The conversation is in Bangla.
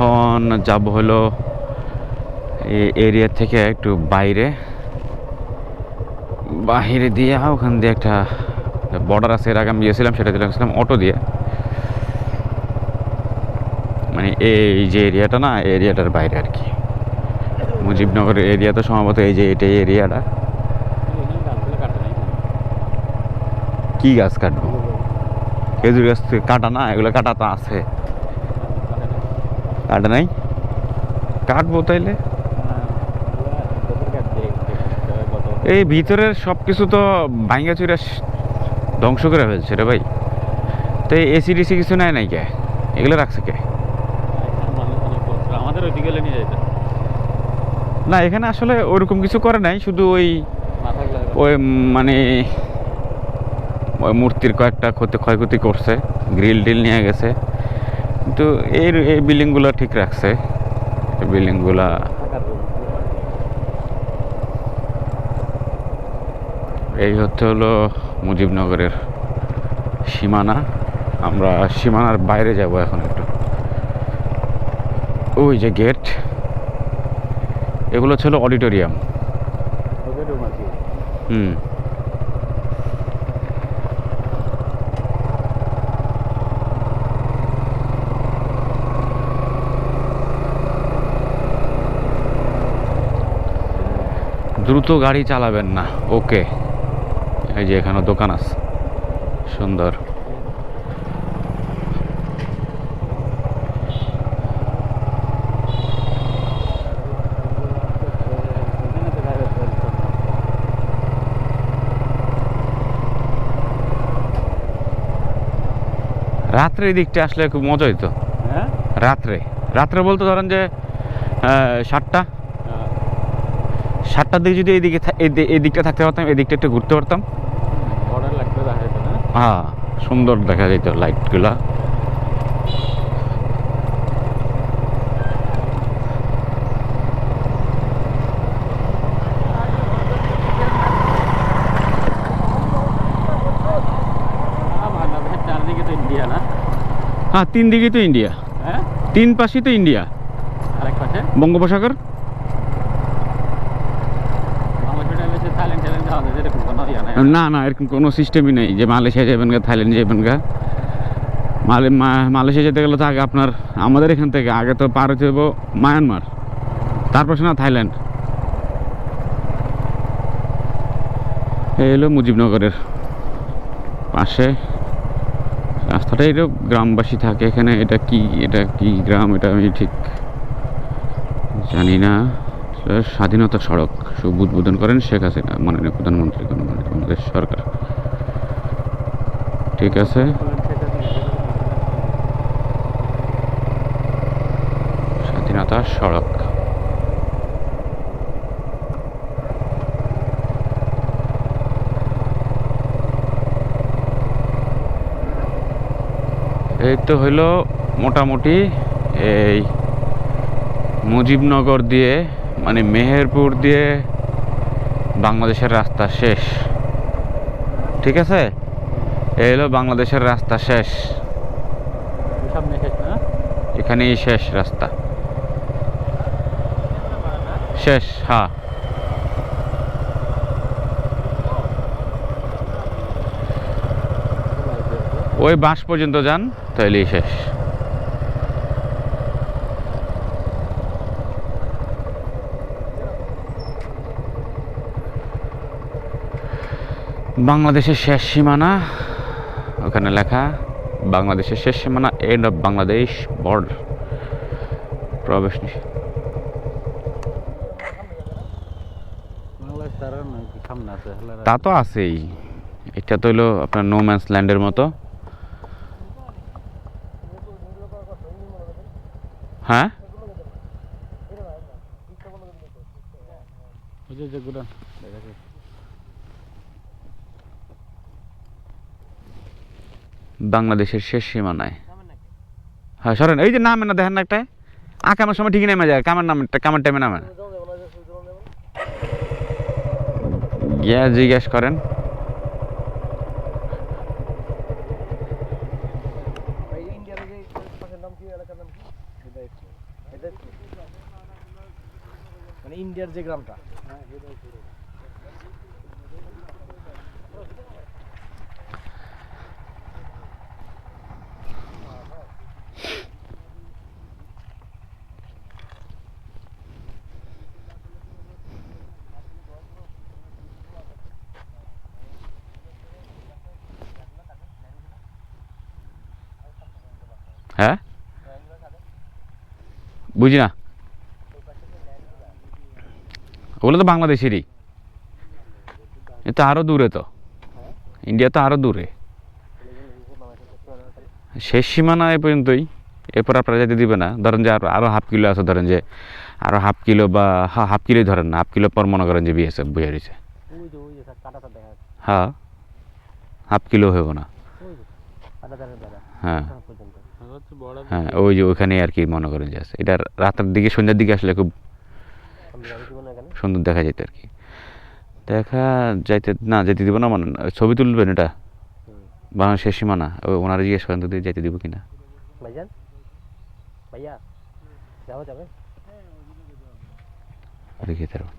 এখন যাব হলো এরিয়া থেকে একটু বাইরে। বাহিরে দিয়ে ওখান দিয়ে একটা বর্ডার আছে, এর আগে আমি গিয়েছিলাম, সেটা দিয়ে গেছিলাম অটো দিয়ে। মানে এই যে এরিয়াটা না এরিয়াটার বাইরে আর কি। মুজিবনগরের এরিয়া তো সম্ভবত এই যে এটাই এরিয়াটা কি গাছ কাটবো? খেজুর গাছ কাটা না, এগুলো কাটা তো আছে। কাটা নাই? কাটবো তাইলে এই ভিতরের সব কিছু তো ভাঙ্গা চুরা ধ্বংস করে ফেলছে রে ভাই। তো এসি ডিসি কিছু নেয় নাই কে? এগুলো রাখছে কে? আমাদের ওইদিকে নিয়ে যেত না, এখানে আসলে ওরকম কিছু করে নাই, শুধু ওই ওই মানে ওই মূর্তির কয়েকটা ক্ষতি ক্ষয়ক্ষতি করছে গ্রিল টিল নিয়ে গেছে। কিন্তু এর এই বিল্ডিংগুলো ঠিক রাখছে। বিল্ডিংগুলা এই হচ্ছে হলো মুজিবনগরের সীমানা। আমরা সীমানার বাইরে যাব এখন একটু। ওই যে গেট এগুলো ছিল অডিটোরিয়াম। হুম। দ্রুত গাড়ি চালাবেন না। ওকে। এই যে এখানে দোকান আছে। সুন্দর। রাত্রে এই দিকটা আসলে খুব মজা হইতো হ্যাঁ? রাত্রে। রাত্রে বলতে ধরেন যে সাতটা। সাতটার দিকে যদি এইদিকে থা- এই দিকটা থাকতে পারতাম এই দিকটা একটু ঘুরতে পারতাম। হ্যাঁ সুন্দর দেখা যেত লাইটগুলা না? হ্যাঁ তিন দিকেই তো ইন্ডিয়া হ্যাঁ? তিন পাশেই তো ইন্ডিয়া বঙ্গোপসাগর বাংলাদেশে এসে থাইল্যান্ড থাইল্যান্ড যাওয়া যায় যেরকম কোনো ইয়া নাই না না এরকম কোনো সিস্টেমই নেই যে মালয়েশিয়া যাবেন গা, থাইল্যান্ড যাবেন গা। মালে মালয়েশিয়া যেতে গেলে তো আগে আপনার, আমাদের এখান থেকে আগে তো পার হতে যাব মায়ানমার, তারপর না থাইল্যান্ড। এই হলো মুজিবনগরের পাশে। রাস্তাটা এটা গ্রামবাসী থাকে এখানে, এটা কি এটা কি গ্রাম, এটা আমি ঠিক জানি না। স্বাধীনতা সড়ক শুভ উদ্বোধন করেন শেখ হাসিনা, মাননীয় প্রধানমন্ত্রী বাংলাদেশ সরকার। ঠিক আছে? স্বাধীনতা সড়ক। এই তো হইল মোটামুটি এই মুজিবনগর দিয়ে মানে মেহেরপুর দিয়ে বাংলাদেশের রাস্তা শেষ। ঠিক আছে? এই হলো বাংলাদেশের রাস্তা শেষ না? এখানেই শেষ রাস্তা। শেষ হ্যাঁ। ওই বাঁশ পর্যন্ত যান তাইলেই শেষ। বাংলাদেশের শেষ সীমানা ওখানে লেখা বাংলাদেশের শেষ সীমানা এন্ড অফ বাংলাদেশ বর্ডার প্রবেশ। তা তো আছেই। এটা তো হলো আপনার নো ম্যান্স ল্যান্ডের মতো। হ্যাঁ? যে বাংলাদেশের শেষ সীমানায়। হ্যাঁ সরেন, এই যে নামে না, দেখেন না একটা। আ কামার সময় ঠিক নেমে যায়, কামার নাম, কামার টাইমে নামে। গিয়া জিজ্ঞেস করেন। মানে ইন্ডিয়ার যে গ্রামটা। হ্যাঁ? বুঝি না? ওগুলো তো বাংলাদেশেরই। এ তো আরও দূরে তো। ইন্ডিয়া তো আরও দূরে। শেষ সীমানা এ পর্যন্তই। এরপর আপনারা যেতে দিবে না। ধরেন যে আরও হাফ কিলো আছে ধরেন যে আরও হাফ কিলো বা হ্যাঁ হাফ কিলোই ধরেন না হাফ কিলো পর মনে করেন যে বিএসএফ বইয়ে রয়েছে হ্যাঁ। হাফ কিলো হইব না। হ্যাঁ। বড় হ্যাঁ ওই যে ওখানে আর কি মনে করেন যে আছে এটা রাতের দিকে সন্ধ্যার দিকে আসলে খুব সুন্দর দেখা যেত আর কি। দেখা যাইতে না যেতে দিব না মানে ছবি তুলবেন এটা? বাংলাদেশ শেষ সীমানা ও ওনারা জিজ্ঞেস করেন যদি যেতে দিব কিনা? ভাইজান? ভাইয়া? যাওয়া যাবে? দেখিয়ে তারপর।